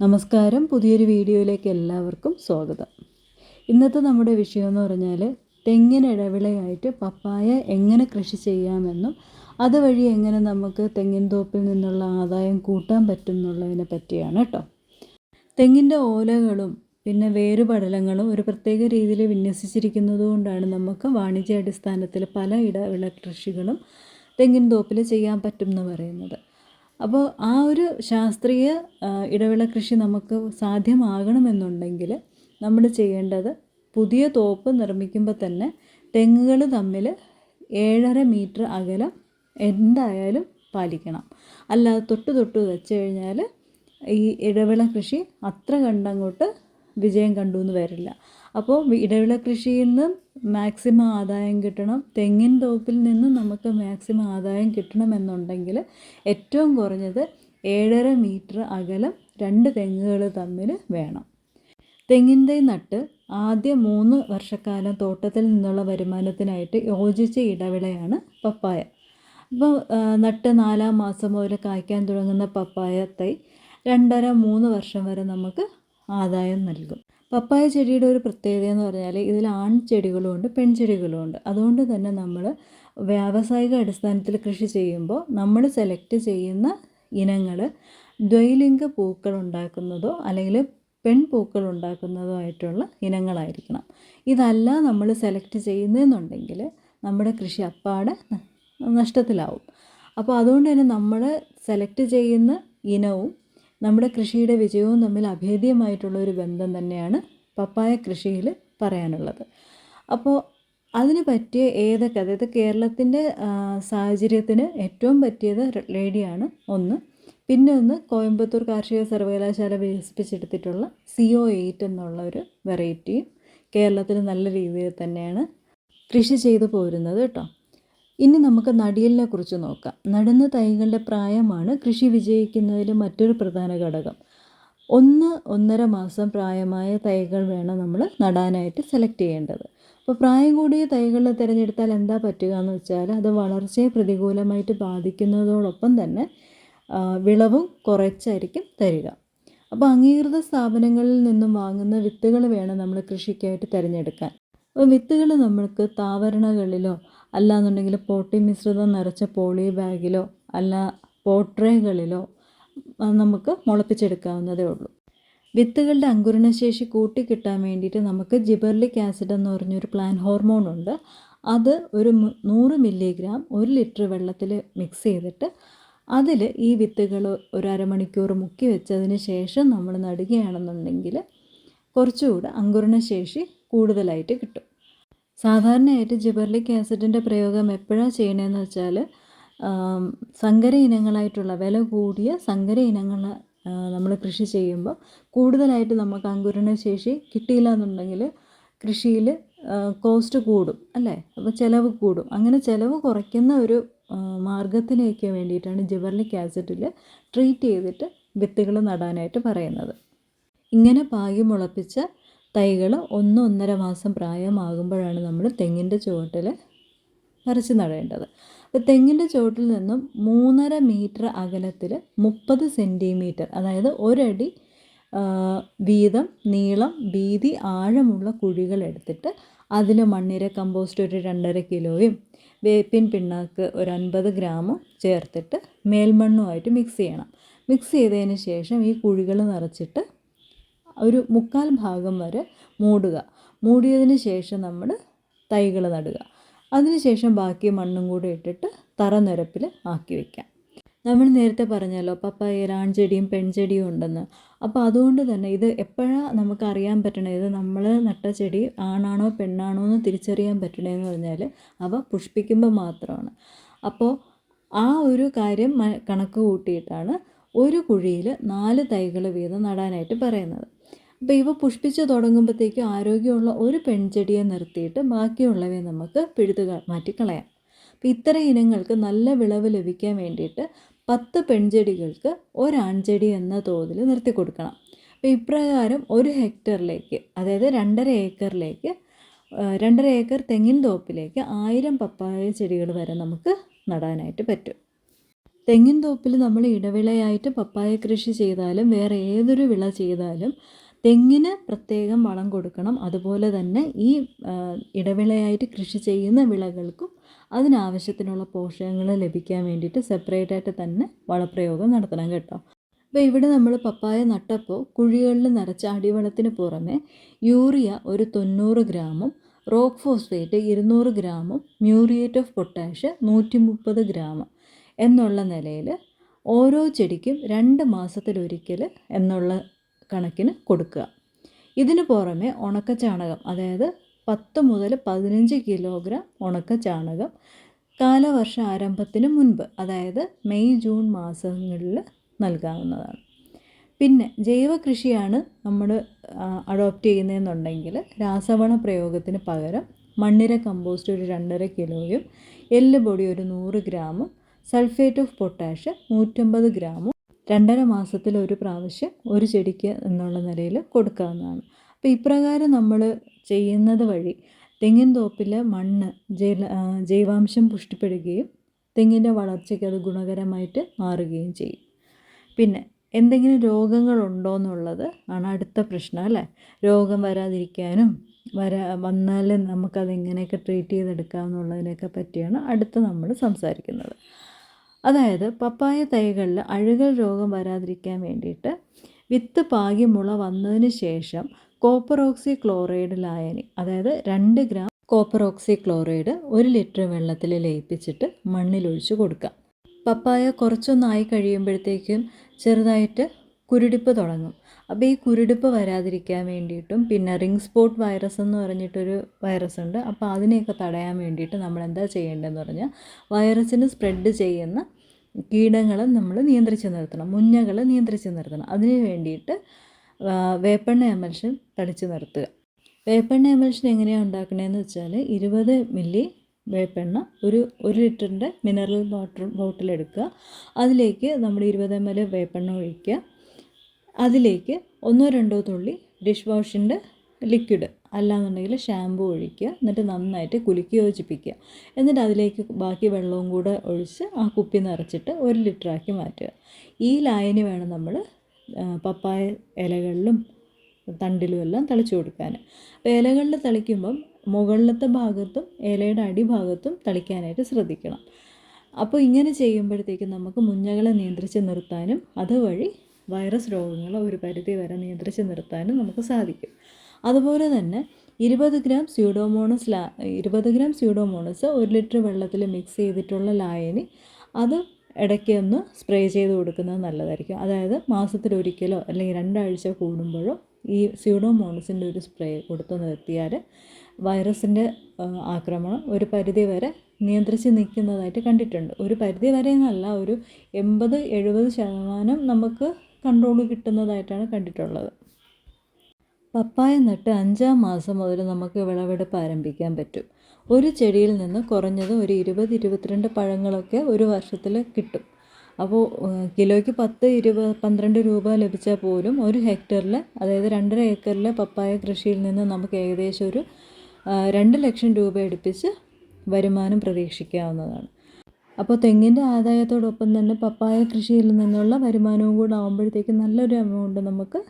നമസ്കാരം. പുതിയൊരു വീഡിയോയിലേക്ക് എല്ലാവർക്കും സ്വാഗതം. ഇന്നത്തെ നമ്മുടെ വിഷയം എന്ന് പറഞ്ഞാൽ തെങ്ങിൻ ഇടവിളയായിട്ട് പപ്പായ എങ്ങനെ കൃഷി ചെയ്യാമെന്നും അതുവഴി എങ്ങനെ നമുക്ക് തെങ്ങിൻ തോപ്പിൽ നിന്നുള്ള ആദായം കൂട്ടാൻ പറ്റും എന്നുള്ളതിനെ പറ്റിയാണ് കേട്ടോ. തെങ്ങിന്റെ ഓലകളും പിന്നെ വേരുപടലങ്ങളും ഒരു പ്രത്യേക രീതിയിൽ വിന്യസിച്ചിരിക്കുന്നത് കൊണ്ടാണ് നമുക്ക് വാണിജ്യാടിസ്ഥാനത്തിൽ പല ഇടവിള കൃഷികളും തെങ്ങിൻ തോപ്പിൽ ചെയ്യാൻ പറ്റും എന്ന് പറയുന്നത്. അപ്പോൾ ആ ഒരു ശാസ്ത്രീയ ഇടവേള കൃഷി നമുക്ക് സാധ്യമാകണമെന്നുണ്ടെങ്കിൽ നമ്മൾ ചെയ്യേണ്ടത് പുതിയ തോപ്പ് നിർമ്മിക്കുമ്പോൾ തന്നെ തെങ്ങുകൾ തമ്മിൽ ഏഴര മീറ്റർ അകലം എന്തായാലും പാലിക്കണം. അല്ലാതെ തൊട്ട് തൊട്ട് വെച്ച് കഴിഞ്ഞാൽ ഈ ഇടവിള കൃഷി അത്ര കണ്ടങ്ങോട്ട് വിജയം കണ്ടു എന്ന് വരില്ല. അപ്പോൾ ഇടവിള കൃഷിയിൽ നിന്ന് മാക്സിമം ആദായം കിട്ടണം. തെങ്ങിൻ തോപ്പിൽ നിന്ന് നമുക്ക് മാക്സിമം ആദായം കിട്ടണമെന്നുണ്ടെങ്കിൽ ഏറ്റവും കുറഞ്ഞത് ഏഴര മീറ്റർ അകലം രണ്ട് തെങ്ങുകൾ തമ്മിൽ വേണം. തെങ്ങിന്റെ നട്ട് ആദ്യ മൂന്ന് വർഷക്കാലം തോട്ടത്തിൽ നിന്നുള്ള വരുമാനത്തിനായിട്ട് യോജിച്ച ഇടവിളയാണ് പപ്പായ. അപ്പോൾ നട്ട് നാലാം മാസം മുതൽ കായ്ക്കാൻ തുടങ്ങുന്ന പപ്പായ തൈ രണ്ടര മൂന്ന് വർഷം വരെ നമുക്ക് ആദായം നൽകും. പപ്പായ ചെടിയുടെ ഒരു പ്രത്യേകത എന്ന് പറഞ്ഞാൽ ഇതിൽ ആൺ ചെടികളുമുണ്ട് പെൺചെടികളും ഉണ്ട്. അതുകൊണ്ട് തന്നെ നമ്മൾ വ്യാവസായിക അടിസ്ഥാനത്തിൽ കൃഷി ചെയ്യുമ്പോൾ നമ്മൾ സെലക്ട് ചെയ്യുന്ന ഇനങ്ങൾ ദ്വൈലിംഗ പൂക്കൾ ഉണ്ടാക്കുന്നതോ അല്ലെങ്കിൽ പെൺപൂക്കൾ ഉണ്ടാക്കുന്നതോ ആയിട്ടുള്ള ഇനങ്ങളായിരിക്കണം. ഇതല്ല നമ്മൾ സെലക്ട് ചെയ്യുന്നതെന്നുണ്ടെങ്കിൽ നമ്മുടെ കൃഷി അപ്പാടെ നഷ്ടത്തിലാവും. അപ്പോൾ അതുകൊണ്ട് തന്നെ നമ്മൾ സെലക്ട് ചെയ്യുന്ന ഇനവും നമ്മുടെ കൃഷിയുടെ വിജയവും തമ്മിൽ അഭേദ്യമായിട്ടുള്ള ഒരു ബന്ധം തന്നെയാണ് പപ്പായ കൃഷിയിൽ പറയാനുള്ളത്. അപ്പോൾ അതിന് പറ്റിയ ഏതൊക്കെ അതായത് കേരളത്തിന്റെ സാഹചര്യത്തിന് ഏറ്റവും പറ്റിയത് ലേഡിയാണ് ഒന്ന്. പിന്നെ ഒന്ന് കോയമ്പത്തൂർ കാർഷിക സർവകലാശാല വികസിപ്പിച്ചെടുത്തിട്ടുള്ള സി ഒ എയ്റ്റ് എന്നുള്ള ഒരു വെറൈറ്റിയും കേരളത്തിൽ നല്ല രീതിയിൽ തന്നെയാണ് കൃഷി ചെയ്തു പോരുന്നത് കേട്ടോ. ഇനി നമുക്ക് നടിയലിനെ കുറിച്ച് നോക്കാം. നടുന്ന തൈകളുടെ പ്രായമാണ് കൃഷി വിജയിക്കുന്നതിൽ മറ്റൊരു പ്രധാന ഘടകം. ഒന്ന് ഒന്നര മാസം പ്രായമായ തൈകൾ വേണം നമ്മൾ നടാനായിട്ട് സെലക്ട് ചെയ്യേണ്ടത്. അപ്പോൾ പ്രായം കൂടിയ തൈകൾ തിരഞ്ഞെടുത്താൽ എന്താ പറ്റുക എന്ന് വെച്ചാൽ അത് വളർച്ചയെ പ്രതികൂലമായിട്ട് ബാധിക്കുന്നതോടൊപ്പം തന്നെ വിളവും കുറച്ചായിരിക്കും തരിക. അപ്പോൾ അംഗീകൃത സ്ഥാപനങ്ങളിൽ നിന്നും വാങ്ങുന്ന വിത്തുകൾ വേണം നമ്മൾ കൃഷിക്കായിട്ട് തിരഞ്ഞെടുക്കാൻ. അപ്പോൾ വിത്തുകൾ നമ്മൾക്ക് താവരണകളിലോ അല്ലാന്നുണ്ടെങ്കിൽ പോട്ടി മിശ്രിതം നിറച്ച പോളി ബാഗിലോ അല്ല പോട്രേകളിലോ നമുക്ക് മുളപ്പിച്ചെടുക്കാവുന്നതേ ഉള്ളൂ. വിത്തുകളുടെ അങ്കുരണശേഷി കൂട്ടിക്കിട്ടാൻ വേണ്ടിയിട്ട് നമുക്ക് ജിബർലിക് ആസിഡ് എന്ന് പറഞ്ഞൊരു പ്ലാൻ ഹോർമോൺ ഉണ്ട്. അത് ഒരു നൂറ് മില്ലിഗ്രാം ഒരു ലിറ്റർ വെള്ളത്തിൽ മിക്സ് ചെയ്തിട്ട് അതിൽ ഈ വിത്തുകൾ ഒരു അരമണിക്കൂർ മുക്കി വെച്ചതിന് ശേഷം നമ്മൾ നടുകയാണെന്നുണ്ടെങ്കിൽ കുറച്ചുകൂടെ അങ്കുരണശേഷി കൂടുതലായിട്ട് കിട്ടും. സാധാരണയായിട്ട് ജിബർലിക് ആസിഡിന്റെ പ്രയോഗം എപ്പോഴാണ് ചെയ്യണതെന്ന് വെച്ചാൽ സങ്കര ഇനങ്ങളായിട്ടുള്ള വില കൂടിയ സങ്കര ഇനങ്ങൾ നമ്മൾ കൃഷി ചെയ്യുമ്പോൾ കൂടുതലായിട്ട് നമുക്ക് അങ്കുരണ ശേഷി കിട്ടിയില്ല എന്നുണ്ടെങ്കിൽ കൃഷിയിൽ കോസ്റ്റ് കൂടും അല്ലേ? അപ്പോൾ ചിലവ് കൂടും. അങ്ങനെ ചിലവ് കുറയ്ക്കുന്ന ഒരു മാർഗത്തിലേക്ക് വേണ്ടിയിട്ടാണ് ജിബർലിക് ആസിഡിൽ ട്രീറ്റ് ചെയ്തിട്ട് വിത്തുകൾ നടാനായിട്ട് പറയുന്നത്. ഇങ്ങനെ പാകി മുളപ്പിച്ച തൈകൾ ഒന്ന് ഒന്നര മാസം പ്രായമാകുമ്പോഴാണ് നമ്മൾ തെങ്ങിന്റെ ചുവട്ടിൽ പറിച്ച് നടേണ്ടത്. അപ്പോൾ തെങ്ങിന്റെ ചുവട്ടിൽ നിന്നും മൂന്നര മീറ്റർ അകലത്തിൽ മുപ്പത് സെന്റിമീറ്റർ അതായത് ഒരടി വീതം നീളം വീതി ആഴമുള്ള കുഴികൾ എടുത്തിട്ട് അതിൽ മണ്ണിര കമ്പോസ്റ്റ് ഒരു രണ്ടര കിലോയും വേപ്പിൻ പിണ്ണാക്ക് ഒരു അൻപത് ഗ്രാമും ചേർത്തിട്ട് മേൽമണ്ണുമായിട്ട് മിക്സ് ചെയ്യണം. മിക്സ് ചെയ്തതിന് ശേഷം ഈ കുഴികൾ നിറച്ചിട്ട് ഒരു മുക്കാൽ ഭാഗം വരെ മൂടുക. മൂടിയതിന് ശേഷം നമ്മൾ തൈകൾ നടുക. അതിനുശേഷം ബാക്കി മണ്ണും കൂടെ ഇട്ടിട്ട് തറ നിരപ്പിൽ ആക്കി വയ്ക്കാം നമ്മൾ നേരത്തെ പറഞ്ഞല്ലോ പപ്പായയിൽ ആൺചെടിയും പെൺചെടിയും ഉണ്ടെന്ന്. അപ്പോൾ അതുകൊണ്ട് തന്നെ ഇത് എപ്പോഴാണ് നമുക്ക് അറിയാൻ പറ്റണേ? ഇത് നമ്മൾ നട്ട ചെടി ആണാണോ പെണ്ണാണോ എന്ന് തിരിച്ചറിയാൻ പറ്റണേന്ന് പറഞ്ഞാൽ അവ പുഷ്പിക്കുമ്പോൾ മാത്രമാണ്. അപ്പോൾ ആ ഒരു കാര്യം കണക്ക് കൂട്ടിയിട്ടാണ് ഒരു കുഴിയിൽ നാല് തൈകൾ വീതം നടാനായിട്ട് പറയുന്നത്. അപ്പോൾ ഇവ പുഷ്പിച്ച് തുടങ്ങുമ്പോഴത്തേക്കും ആരോഗ്യമുള്ള ഒരു പെൺചെടിയെ നിർത്തിയിട്ട് ബാക്കിയുള്ളവയെ നമുക്ക് പിഴുതു മാറ്റിക്കളയാം. അപ്പോൾ ഇത്തരം ഇനങ്ങൾക്ക് നല്ല വിളവ് ലഭിക്കാൻ വേണ്ടിയിട്ട് പത്ത് പെൺചെടികൾക്ക് ഒരാൺചെടി എന്ന തോതിൽ നിർത്തി കൊടുക്കണം. അപ്പോൾ ഇപ്രകാരം ഒരു ഹെക്ടറിലേക്ക് അതായത് രണ്ടര ഏക്കറിലേക്ക് രണ്ടര ഏക്കർ തെങ്ങിൻ തോപ്പിലേക്ക് ആയിരം പപ്പായ ചെടികൾ വരെ നമുക്ക് നടാനായിട്ട് പറ്റും. തെങ്ങിൻ തോപ്പിൽ നമ്മൾ ഇടവിളയായിട്ട് പപ്പായ കൃഷി ചെയ്താലും വേറെ ഏതൊരു വിള ചെയ്താലും തെങ്ങിന് പ്രത്യേകം വളം കൊടുക്കണം. അതുപോലെ തന്നെ ഈ ഇടവിളയായിട്ട് കൃഷി ചെയ്യുന്ന വിളകൾക്കും അതിനാവശ്യത്തിനുള്ള പോഷകങ്ങൾ ലഭിക്കാൻ വേണ്ടിയിട്ട് സെപ്പറേറ്റ് ആയിട്ട് തന്നെ വളപ്രയോഗം നടത്തണം കേട്ടോ. അപ്പോൾ ഇവിടെ നമ്മൾ പപ്പായ നട്ടപ്പോൾ കുഴികളിൽ നിറച്ച അടിവളത്തിന് പുറമെ യൂറിയ ഒരു തൊണ്ണൂറ് ഗ്രാമും റോക്ക് ഫോസ്ഫേറ്റ് ഇരുന്നൂറ് ഗ്രാമും മ്യൂറിയേറ്റ് ഓഫ് പൊട്ടാഷ് നൂറ്റി മുപ്പത് ഗ്രാം എന്നുള്ള നിലയിൽ ഓരോ ചെടിക്കും രണ്ട് മാസത്തിലൊരിക്കൽ എന്നുള്ള കണക്കിന് കൊടുക്കുക. ഇതിനു പുറമെ ഉണക്ക ചാണകം അതായത് പത്ത് മുതൽ പതിനഞ്ച് കിലോഗ്രാം ഉണക്ക ചാണകം കാലവർഷ ആരംഭത്തിന് മുൻപ് അതായത് മെയ് ജൂൺ മാസങ്ങളിൽ നൽകാവുന്നതാണ്. പിന്നെ ജൈവ കൃഷിയാണ് നമ്മൾ അഡോപ്റ്റ് ചെയ്യുന്നതെന്നുണ്ടെങ്കിൽ രാസവള പ്രയോഗത്തിന് പകരം മണ്ണിര കമ്പോസ്റ്റ് ഒരു രണ്ടര കിലോയും എല്ല് പൊടി ഒരു നൂറ് ഗ്രാമും സൾഫേറ്റ് ഓഫ് പൊട്ടാഷ് നൂറ്റമ്പത് ഗ്രാമും രണ്ടര മാസത്തിൽ ഒരു പ്രാവശ്യം ഒരു ചെടിക്ക് എന്നുള്ള നിലയിൽ കൊടുക്കാവുന്നതാണ്. അപ്പോൾ ഇപ്രകാരം നമ്മൾ ചെയ്യുന്നത് വഴി തെങ്ങിൻ തോപ്പിലെ മണ്ണ് ജൈവ ജൈവാംശം പുഷ്ടിപ്പെടുകയും തെങ്ങിന്റെ വളർച്ചയ്ക്ക് അത് ഗുണകരമായിട്ട് മാറുകയും ചെയ്യും. പിന്നെ എന്തെങ്കിലും രോഗങ്ങളുണ്ടോ എന്നുള്ളത് ആണ് അടുത്ത പ്രശ്നം അല്ലേ? രോഗം വരാതിരിക്കാനും വരാ വന്നാൽ നമുക്കത് എങ്ങനെയൊക്കെ ട്രീറ്റ് ചെയ്തെടുക്കാം എന്നുള്ളതിനെയൊക്കെ പറ്റിയാണ് അടുത്ത് നമ്മൾ സംസാരിക്കുന്നത്. അതായത് പപ്പായ തൈകളിൽ അഴുകൽ രോഗം വരാതിരിക്കാൻ വേണ്ടിയിട്ട് വിത്ത് പാകി മുള വന്നതിന് ശേഷം കോപ്പർ ഓക്സി ക്ലോറൈഡ് ലായനി അതായത് രണ്ട് ഗ്രാം കോപ്പർ ഓക്സി ക്ലോറൈഡ് ഒരു ലിറ്റർ വെള്ളത്തിൽ ലയിപ്പിച്ചിട്ട് മണ്ണിലൊഴിച്ച് കൊടുക്കുക. പപ്പായ കുറച്ചൊന്നായി കഴിയുമ്പോഴത്തേക്കും ചെറുതായിട്ട് കുരുടിപ്പ് തുടങ്ങും. അപ്പോൾ ഈ കുരുടിപ്പ് വരാതിരിക്കാൻ വേണ്ടിയിട്ടും പിന്നെ റിംഗ് സ്പോട്ട് വൈറസ് എന്ന് പറഞ്ഞിട്ടൊരു വൈറസ് ഉണ്ട്. അപ്പോൾ അതിനെയൊക്കെ തടയാൻ വേണ്ടിയിട്ട് നമ്മൾ എന്താ ചെയ്യേണ്ടതെന്ന് പറഞ്ഞാൽ വൈറസിന് സ്പ്രെഡ് ചെയ്യുന്ന കീടങ്ങളെ നമ്മൾ നിയന്ത്രിച്ച് നിർത്തണം. മുഞ്ഞകൾ നിയന്ത്രിച്ച് നിർത്തണം. അതിന് വേണ്ടിയിട്ട് വേപ്പെണ്ണ എമൽഷൻ തളിച്ച് നിർത്തുക. വേപ്പെണ്ണ എമൽഷൻ എങ്ങനെയാണ് ഉണ്ടാക്കണതെന്ന് വെച്ചാൽ ഇരുപത് മില്ലി വേപ്പെണ്ണ ഒരു ഒരു ലിറ്ററിന്റെ മിനറൽ വാട്ടർ ബോട്ടിൽ എടുക്കുക. അതിലേക്ക് നമ്മൾ ഇരുപത് എം എൽ വേപ്പെണ്ണ ഒഴിക്കുക. അതിലേക്ക് ഒന്നോ രണ്ടോ തുള്ളി ഡിഷ് വാഷിന്റെ ലിക്വിഡ് അല്ലാന്നുണ്ടെങ്കിൽ ഷാമ്പു ഒഴിക്കുക എന്നിട്ട് നന്നായിട്ട് കുലുക്കി യോജിപ്പിക്കുക. എന്നിട്ട് അതിലേക്ക് ബാക്കി വെള്ളവും കൂടെ ഒഴിച്ച് ആ കുപ്പി നിറച്ചിട്ട് ഒരു ലിറ്ററാക്കി മാറ്റുക. ഈ ലായനി വേണം നമ്മൾ പപ്പായ ഇലകളിലും തണ്ടിലും എല്ലാം തളിച്ചു കൊടുക്കാൻ. അപ്പോൾ ഇലകളിൽ തളിക്കുമ്പം മുകളിലത്തെ ഭാഗത്തും ഇലയുടെ അടിഭാഗത്തും തളിക്കാനായിട്ട് ശ്രദ്ധിക്കണം. അപ്പോൾ ഇങ്ങനെ ചെയ്യുമ്പോഴത്തേക്കും നമുക്ക് മുഞ്ഞകളെ നിയന്ത്രിച്ച് നിർത്താനും അതുവഴി വൈറസ് രോഗങ്ങളെ ഒരു പരിധി വരെ നിയന്ത്രിച്ച് നിർത്താനും നമുക്ക് സാധിക്കും. അതുപോലെ തന്നെ ഇരുപത് ഗ്രാം സ്യൂഡോമോണസ് ലാ ഇരുപത് ഗ്രാം സ്യൂഡോമോണസ് ഒരു ലിറ്റർ വെള്ളത്തിൽ മിക്സ് ചെയ്തിട്ടുള്ള ലായനി അത് ഇടയ്ക്ക് ഒന്ന് സ്പ്രേ ചെയ്ത് കൊടുക്കുന്നത് നല്ലതായിരിക്കും. അതായത് മാസത്തിലൊരിക്കലോ അല്ലെങ്കിൽ രണ്ടാഴ്ച കൂടുമ്പോഴോ ഈ സ്യൂഡോമോണസിന്റെ ഒരു സ്പ്രേ കൊടുത്തു നിർത്തിയാൽ വൈറസിന്റെ ആക്രമണം ഒരു പരിധി വരെ നിയന്ത്രിച്ച് നിൽക്കുന്നതായിട്ട് കണ്ടിട്ടുണ്ട്. ഒരു പരിധി വരെ എന്നല്ല ഒരു എൺപത് എഴുപത് ശതമാനം നമുക്ക് കൺട്രോൾ കിട്ടുന്നതായിട്ടാണ് കണ്ടിട്ടുള്ളത്. പപ്പായ നട്ട് അഞ്ചാം മാസം മുതൽ നമുക്ക് വിളവെടുപ്പ് ആരംഭിക്കാൻ പറ്റും. ഒരു ചെടിയിൽ നിന്ന് കുറഞ്ഞത് ഒരു ഇരുപത് ഇരുപത്തിരണ്ട് പഴങ്ങളൊക്കെ ഒരു വർഷത്തിൽ കിട്ടും. അപ്പോൾ കിലോയ്ക്ക് പത്ത് ഇരുപത് പന്ത്രണ്ട് രൂപ ലഭിച്ചാൽ പോലും ഒരു ഹെക്ടറിൽ അതായത് രണ്ടര ഏക്കറിലെ പപ്പായ കൃഷിയിൽ നിന്ന് നമുക്ക് ഏകദേശം ഒരു രണ്ട് ലക്ഷം രൂപ എടുപ്പിച്ച് വരുമാനം പ്രതീക്ഷിക്കാവുന്നതാണ്. അപ്പോൾ തെങ്ങിന്റെ ആദായത്തോടൊപ്പം തന്നെ പപ്പായ കൃഷിയിൽ നിന്നുള്ള വരുമാനവും കൂടെ ആകുമ്പോഴത്തേക്കും നല്ലൊരു എമൗണ്ട് നമുക്ക്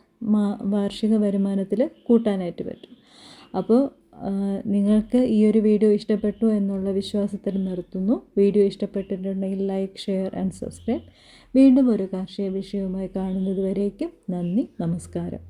വാർഷിക വരുമാനത്തിൽ കൂട്ടാനായിട്ട് പറ്റും. അപ്പോൾ നിങ്ങൾക്ക് ഈ ഒരു വീഡിയോ ഇഷ്ടപ്പെട്ടു എന്നുള്ള വിശ്വാസത്തിൽ നിർത്തുന്നു. വീഡിയോ ഇഷ്ടപ്പെട്ടിട്ടുണ്ടെങ്കിൽ ലൈക്ക് ഷെയർ ആൻഡ് സബ്സ്ക്രൈബ് വീണ്ടും ഒരു കാർഷിക വിഷയവുമായി കാണുന്നത് വരേക്കും നന്ദി നമസ്കാരം.